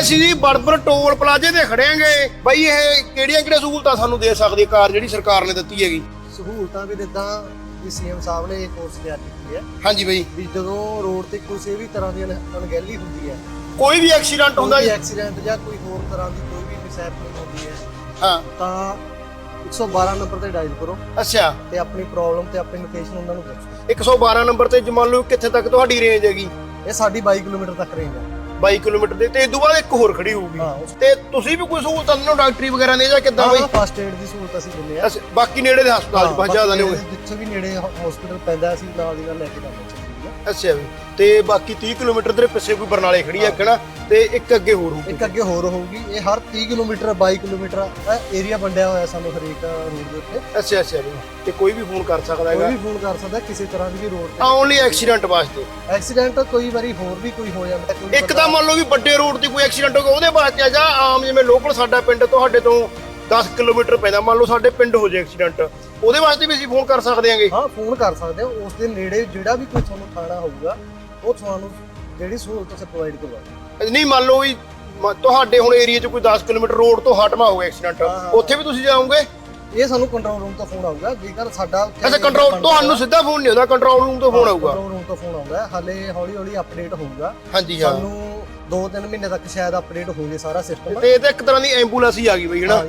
ਅਸੀਂ ਜੀ ਬੜਬੜ ਟੋਲ ਪਲਾਜ਼ੇ ਤੇ ਖੜਿਆਂਗੇ। ਬਈ ਇਹ ਕਿਹੜੀਆਂ ਕਿਹੜੀਆਂ ਸਹੂਲਤਾਂ ਸਾਨੂੰ ਦੇ ਸਕਦੀ ਹੈ ਕਾਰ ਜਿਹੜੀ ਸਰਕਾਰ ਨੇ ਦਿੱਤੀ ਹੈਗੀ? ਸਹੂਲਤਾਂ ਵੀ ਜਿੱਦਾਂ ਵੀ ਸੀਐਮ ਸਾਹਿਬ ਨੇ ਇਹ ਕੋਰਸ ਤਿਆਰ ਕੀਤੀ ਹੈ। ਹਾਂਜੀ ਬਈ। ਵੀ ਜਦੋਂ ਰੋਡ ਤੇ ਕਿਸੇ ਵੀ ਤਰ੍ਹਾਂ ਦੀ ਅਣ- ਅਣਗਹਿਲੀ ਹੁੰਦੀ ਹੈ। ਕੋਈ ਵੀ ਐਕਸੀਡੈਂਟ ਹੁੰਦਾ ਜੀ। ਐਕਸੀਡੈਂਟ ਜਾਂ ਕੋਈ ਹੋਰ ਤਰ੍ਹਾਂ ਦੀ ਕੋਈ ਵੀ ਮਿਸਹੈਪਨਿੰਗ ਹੁੰਦੀ ਹੈ ਹਾਂ। ਤਾਂ 112 ਨੰਬਰ ਤੇ ਡਾਇਲ ਕਰੋ। ਅੱਛਾ। ਤੇ ਆਪਣੀ ਪ੍ਰੋਬਲਮ ਤੇ ਆਪਣੀ ਲੋਕੇਸ਼ਨ ਉਹਨਾਂ ਨੂੰ ਦੱਸੋ। 112 ਨੰਬਰ ਤੇ ਜੇ ਮੰਨ ਲਓ ਕਿੱਥੇ ਤੱਕ ਤੁਹਾਡੀ ਰੇਂਜ ਹੈਗੀ? ਇਹ ਸਾਡੀ 22 ਕਿਲੋਮੀਟਰ ਤੱਕ ਰੇਂਜ ਹੈ। 22 ਕਿਲੋਮੀਟਰ ਦੇ ਤੇ ਇਦੋਂ ਬਾਅਦ ਇੱਕ ਹੋਰ ਖੜੀ ਹੋਊਗੀ। ਹਾਂ, ਉਸ- ਤੇ ਤੁਸੀਂ ਵੀ ਕੋਈ ਸਹੂਲਤਾਂ ਦਿੰਦੇ ਹੋ ਡਾਕਟਰੀ ਵਗੈਰਾ ਨੇ ਜਾਂ ਕਿੱਦਾਂ ਬਈ? ਹਾਂ ਫਸਟ ਏਡ ਦੀ ਸਹੂਲਤ ਅਸੀਂ ਦਿੰਦੇ ਆ ਅੱਛਾ, ਬਾਕੀ ਨੇੜੇ ਦੇ ਹਸਪਤਾਲ ਚ ਪਹੁੰਚਾ ਦਿੰਦੇ ਹੋਗੇ ਜਿੱਥੇ ਵੀ ਨੇੜੇ ਹਸਪੀਟਲ ਪੈਂਦਾ ਅਸੀਂ ਨਾਲ ਦੀ ਨਾਲ ਲੈ ਕੇ ਜਾਂਦੇ ਹਾਂ। ਅੱਛਾ ਵੀ ਤੇ ਬਾਕੀ 30 ਕਿਲੋਮੀਟਰ ਦੇ ਪਿੱਛੇ ਕੋਈ ਬਰਨਾਲੇ ਖੜੀ ਹੈ ਕਿਹੜਾ ਤੇ ਇੱਕ ਅੱਗੇ ਹੋਰ ਹੋਊਗੀ। ਇੱਕ ਅੱਗੇ ਹੋਰ ਹੋਊਗੀ। ਇਹ ਹਰ 30 ਕਿਲੋਮੀਟਰ 22 ਕਿਲੋਮੀਟਰ ਏਰੀਆ ਵੰਡਿਆ ਹੋਇਆ ਸਾਨੂੰ ਹਰੇਕ ਰੋਡ ਦੇ ਉੱਤੇ। ਅੱਛਾ ਅੱਛਾ ਵੀ ਤੇ ਕੋਈ ਵੀ ਫੋਨ ਕਰ ਸਕਦਾ ਕੋਈ ਹੈਗਾ ਵੀ ਫੋਨ ਕਰ ਸਕਦਾ ਕਿਸੇ ਤਰ੍ਹਾਂ ਦੀ ਵੀ ਰੋਡ ਤੇ। ਓਨਲੀ ਐਕਸੀਡੈਂਟ ਵਾਸਤੇ। ਐਕਸੀਡੈਂਟ ਕੋਈ ਵਾਰੀ ਹੋਰ ਵੀ ਕੋਈ ਹੋ ਜਾਂਦਾ ਕੋਈ ਇੱਕ ਤਾਂ ਮੰਨ ਲਓ ਵੀ ਵੱਡੇ ਰੋਡ ਤੇ ਕੋਈ ਐਕਸੀਡੈਂਟ ਹੋ ਗਿਆ ਉਹਦੇ ਵਾਸਤੇ ਆ ਜਾਂ ਆਮ ਜਿਵੇਂ ਲੋਕਲ ਸਾਡਾ ਪਿੰਡ ਤੁਹਾਡੇ ਤੋਂ 10 ਕਿਲੋਮੀਟਰ ਪੈਂਦਾ। ਮੰਨ ਲਓ ਸਾਡੇ ਪਿੰਡ ਹੋ ਜਾਏ ਐਕਸੀਡੈਂਟ ਉਹਦੇ ਵਾਸਤੇ ਵੀ ਅਸੀਂ ਫੋਨ ਕਰ ਸਕਦੇ ਹਾਂਗੇ। ਹਾਂ ਫੋਨ ਕਰ ਸਕਦੇ ਹੋ। ਉਸ ਦੇ ਨੇੜੇ ਜਿਹੜਾ ਵੀ ਕੋਈ ਤੁਹਾਨੂੰ ਥਾਣਾ ਹੋਊਗਾ ਉਹ ਤੁਹਾਨੂੰ ਜਿਹੜੀ ਸਹੂਲਤ ਅਸੀਂ ਪ੍ਰੋਵਾਈਡ ਕਰਵਾਵਾਂਗੇ ਨਹੀਂ ਮੰਨ ਲਓ ਵੀ ਤੁਹਾਡੇ ਹੁਣ ਏਰੀਆ 'ਚ ਕੋਈ 10 ਕਿਲੋਮੀਟਰ ਰੋਡ ਤੋਂ ਹਟਵਾ ਹੋ ਗਿਆ ਐਕਸੀਡੈਂਟ। ਉੱਥੇ ਵੀ ਤੁਸੀਂ ਜਾਓਗੇ? ਇਹ ਸਾਨੂੰ ਕੰਟਰੋਲ ਰੂਮ ਤੋਂ ਫੋਨ ਆਊਗਾ ਜੇਕਰ ਸਾਡਾ ਅੱਛਾ ਕੰਟਰੋਲ ਤੁਹਾਨੂੰ ਸਿੱਧਾ ਫੋਨ ਨਹੀਂ ਆਉਂਦਾ ਕੰਟਰੋਲ ਰੂਮ ਤੋਂ ਫੋਨ ਆਊਗਾ। ਕੰਟਰੋਲ ਰੂਮ ਤੋਂ ਫੋਨ ਆਊਗਾ ਹਲੇ ਹੌਲੀ ਹੌਲੀ ਅਪਡੇਟ ਹੋਊਗਾ। ਹਾਂਜੀ ਹਾਂ। ਸਾਨੂੰ 2-3 ਮਹੀਨੇ ਤੱਕ ਸ਼ਾਇਦ ਅਪਡੇਟ ਹੋ ਜੇ ਸਾਰਾ ਸਿਸਟਮ ਤੇ ਇਹ ਤਾਂ ਇੱਕ ਤਰ੍ਹਾਂ ਦੀ ਐਂਬੂਲੈਂਸ ਹੀ ਆ ਗਈ ਬਈ ਹਨਾ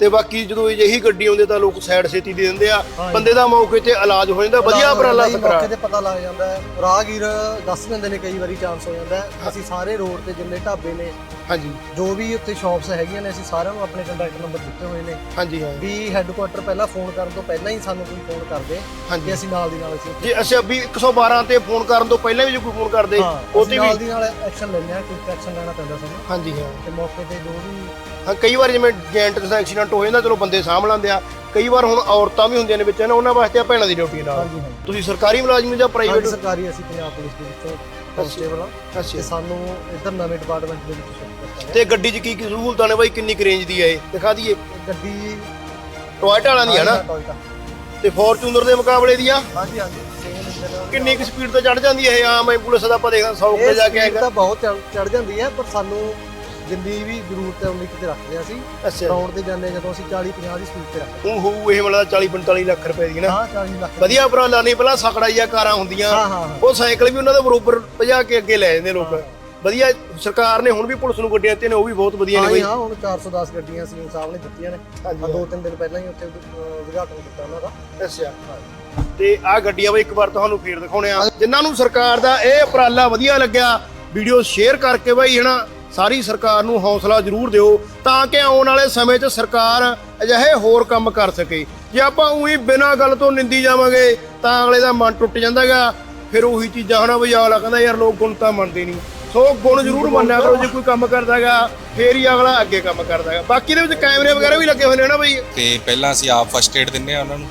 ਤੇ ਬਾਕੀ ਜਦੋਂ ਇਹੀ ਗੱਡੀ ਆਉਂਦੀ ਤਾਂ ਲੋਕ ਸਾਈਡ ਛੇਤੀ ਦੇ ਦਿੰਦੇ ਆ। ਬੰਦੇ ਦਾ ਮੌਕੇ ਤੇ ਇਲਾਜ ਹੋ ਜਾਂਦਾ ਵਧੀਆ ਉਪਰਾਲਾ ਸਕਰਾ ਮੌਕੇ ਤੇ ਪਤਾ ਲੱਗ ਜਾਂਦਾ ਹੈ। ਰਾਹਗੀਰ ਦੱਸ ਦਿੰਦੇ ਨੇ ਕਈ ਵਾਰੀ ਚਾਂਸ ਹੋ ਜਾਂਦਾ ਅਸੀਂ ਸਾਰੇ ਰੋਡ ਤੇ ਜਿੰਨੇ ਢਾਬੇ ਨੇ ਹਾਂਜੀ। ਜੋ ਵੀ ਉੱਥੇ ਸ਼ਾਪਸ ਹੈਗੀਆਂ ਨੇ ਅਸੀਂ ਸਾਰਿਆਂ ਨੂੰ ਆਪਣੇ ਕੰਟੈਕਟ ਨੰਬਰ ਦਿੱਤੇ ਹੋਏ ਨੇ। ਹਾਂਜੀ ਹਾਂ ਵੀ ਹੈੱਡਕੁਆਟਰ ਪਹਿਲਾਂ ਫੋਨ ਕਰਨ ਤੋਂ ਪਹਿਲਾਂ ਹੀ ਸਾਨੂੰ ਕੋਈ ਫੋਨ ਕਰਦੇ ਹਾਂਜੀ। ਕਿ ਅਸੀਂ ਨਾਲ ਦੀ ਨਾਲ ਅਸੀਂ ਜੇ ਅੱਛਾ ਵੀ 112 ਤੇ ਫੋਨ ਕਰਨ ਤੋਂ ਪਹਿਲਾਂ ਵੀ ਜੇ ਕੋਈ ਫੋਨ ਕਰਦੇ ਹਾਂ ਅਸੀਂ ਤੇ ਨਾਲ ਵੀ ਦੀ ਨਾਲ ਐਕਸ਼ਨ ਲੈਂਦੇ ਹਾਂ ਕੋਈ ਐਕਸ਼ਨ ਲੈਣਾ ਪੈਂਦਾ ਸਾਨੂੰ। ਹਾਂਜੀ ਹਾਂ। ਤੇ ਮੌਕੇ ਤੇ ਜੋ ਵੀ ਹਾਂ ਕਈ ਵਾਰ ਜਿਵੇਂ ਜੈਂਟ ਦਾ ਐਕਸੀਡੈਂਟ ਹੋ ਜਾਂਦਾ ਚਲੋ ਬੰਦੇ ਸਾਂਭ ਲੈਂਦੇ ਆ। ਕਈ ਵਾਰ ਹੁਣ ਔਰਤਾਂ ਵੀ ਹੁੰਦੀਆਂ ਨੇ ਵਿੱਚ ਨਾ ਉਹਨਾਂ ਵਾਸਤੇ ਆ ਭੈਣਾਂ ਦੀ ਡਿਊਟੀ ਨਾਲ। ਹਾਂਜੀ ਹਾਂਜੀ। ਤੁਸੀਂ ਸਰਕਾਰੀ ਮੁਲਾਜ਼ਮ ਜਾਂ ਹਾਂਜੀ ਪ੍ਰਾਈਵੇਟ ਸਰਕਾਰੀ ਅਸੀਂ ਪੰਜਾਬ ਪੁਲਿਸ ਦੇ ਵਿੱਚੋਂ ਕਾਂਸਟੇਬਲ ਹਾਂ ਤੇ ਅੱਛਾ। ਸਾਨੂੰ ਇੱਧਰ ਨਵੇਂ ਡਿਪਾਰਟਮੈਂਟ ਦੇ ਵਿੱਚ ਸ਼ਿਫਟ ਤੇ ਗੱਡੀ 'ਚ ਕੀ ਕੀ ਸਹੂਲਤਾਂ ਨੇ ਬਾਈ? ਕਿੰਨੀ ਰੇਂਜ ਦੀ ਹੈ ਇਹ? ਦਿਖਾ ਦਈਏ। ਗੱਡੀ ਟੋਇਟਾ ਵਾਲਿਆਂ ਦੀ ਹੈ ਨਾ? ਤੇ ਫੋਰਚੂਨਰ ਦੇ ਮੁਕਾਬਲੇ ਦੀ ਆ? ਹਾਂਜੀ ਹਾਂਜੀ ਸੇਮ ਇੰਜਨ ਕਿੰਨੀ ਕੁ ਸਪੀਡ ਤੇ ਚੜ ਜਾਂਦੀ ਹੈ ਇਹ? ਆਮ ਐਂਬੂਲੈਂਸ ਦਾ ਆਪਾਂ ਦੇਖਾਂ 100 ਤੇ ਜਾ ਕੇ ਇਹ ਆਏਗਾ ਤਾਂ ਬਹੁਤ ਚੜ ਜਾਂਦੀ ਹੈ ਪਰ ਸਾਨੂੰ ਜਿੰਨੀ ਵੀ ਜ਼ਰੂਰਤ ਹੈ ਉਨੀ ਕਿਤੇ ਰੱਖਦੇ ਅਸੀਂ। ਅੱਛਾ। ਗਰਾਊਂਡ ਤੇ ਜਾਂਦੇ ਜਦੋਂ ਅਸੀਂ 40 50 ਦੀ ਸਪੀਡ ਤੇ ਰੱਖਦੇ ਉਹ ਹੋਊ ਇਹ ਮਤਲਬ 40 45 ਲੱਖ ਰੁਪਏ ਦੀ ਨਾ। ਹਾਂ 40 ਲੱਖ ਵਧੀਆ ਉਪਰਾਲਾ ਨਹੀਂ ਪਹਿਲਾਂ ਸਕੜਾ ਜਿਹਾ ਕਾਰਾਂ ਹੁੰਦੀਆਂ। ਹਾਂ ਹਾਂ ਹਾਂ। ਉਹ ਸਾਈਕਲ ਵੀ ਉਹਨਾਂ ਦੇ ਬਰੋਬਰ ਭਜਾ ਕੇ ਅੱਗੇ ਲੈ ਜਾਂਦੇ ਲੋਕ। ਵਧੀਆ ਸਰਕਾਰ ਨੇ ਹੁਣ ਵੀ ਪੁਲਿਸ ਨੂੰ ਗੱਡੀਆਂ ਦਿੱਤੀਆਂ ਨੇ ਉਹ ਵੀ ਬਹੁਤ ਵਧੀਆ ਨੇ ਹਾਂ ਬਈ। ਜੀ, ਹਾਂ ਹੁਣ 410 ਗੱਡੀਆਂ ਸੀ ਸਾਹਿਬ ਨੇ ਦਿੱਤੀਆਂ ਨੇ। ਹਾਂਜੀ, ਆ ਦੋ ਤਿੰਨ ਦਿਨ ਪਹਿਲਾਂ ਹੀ ਉੱਥੇ ਅਹ, ਉਦਘਾਟਨ ਕੀਤਾ ਉਹਨਾਂ ਦਾ। ਅੱਛਾ। ਤੇ ਆਹ ਗੱਡੀਆਂ ਬਈ ਇੱਕ ਵਾਰ ਤੁਹਾਨੂੰ ਫੇਰ ਦਿਖਾਉਣੇ ਆ। ਜਿਨ੍ਹਾਂ ਨੂੰ ਸਰਕਾਰ ਦਾ ਇਹ ਉਪਰਾਲਾ ਵਧੀਆ ਲੱਗਿਆ ਵੀਡੀਓ ਸ਼ੇਅਰ ਕਰਕੇ ਬਈ ਹਨਾ। ਸਾਰੀ ਸਰਕਾਰ ਨੂੰ ਹੌਸਲਾ ਜ਼ਰੂਰ ਦਿਓ ਤਾਂ ਕਿ ਆਉਣ ਵਾਲੇ ਸਮੇਂ 'ਚ ਸਰਕਾਰ ਅਜਿਹੇ ਹੋਰ ਕੰਮ ਕਰ ਸਕੇ। ਜੇ ਆਪਾਂ ਉਹੀ ਬਿਨਾਂ ਗੱਲ ਤੋਂ ਨਿੰਦੀ ਜਾਵਾਂਗੇ ਤਾਂ ਅਗਲੇ ਦਾ ਮਨ ਟੁੱਟ ਜਾਂਦਾਗਾ। ਫਿਰ ਉਹੀ ਚੀਜ਼ਾਂ ਹਨਾ ਬਈ ਅਗਲਾ ਕਹਿੰਦਾ ਯਾਰ ਲੋਕ ਗੁਣ ਤਾਂ ਮੰਨਦੇ ਨਹੀਂ। ਸੋ ਗੁਣ ਜ਼ਰੂਰ ਮੰਨਿਆ ਕਰੋ ਜੇ ਕੋਈ ਕੰਮ ਕਰਦਾਗਾ ਫੇਰ ਹੀ ਅਗਲਾ ਅੱਗੇ ਕੰਮ ਕਰਦਾਗਾ। ਬਾਕੀ ਦੇ ਵਿੱਚ ਕੈਮਰੇ ਵਗੈਰਾ ਵੀ ਲੱਗੇ ਹੋਏ ਨੇ ਨਾ ਬਈ? ਤੇ ਪਹਿਲਾਂ ਅਸੀਂ ਆਪ ਫਸਟ ਏਡ ਦਿੰਨੇ ਆ ਉਹਨਾਂ ਨੂੰ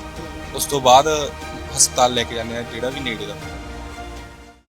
ਉਸ ਤੋਂ ਬਾਅਦ ਹਸਪਤਾਲ ਲੈ ਕੇ ਜਾਂਦੇ ਆ ਜਿਹੜਾ ਵੀ ਨੇੜੇ ਦਾ।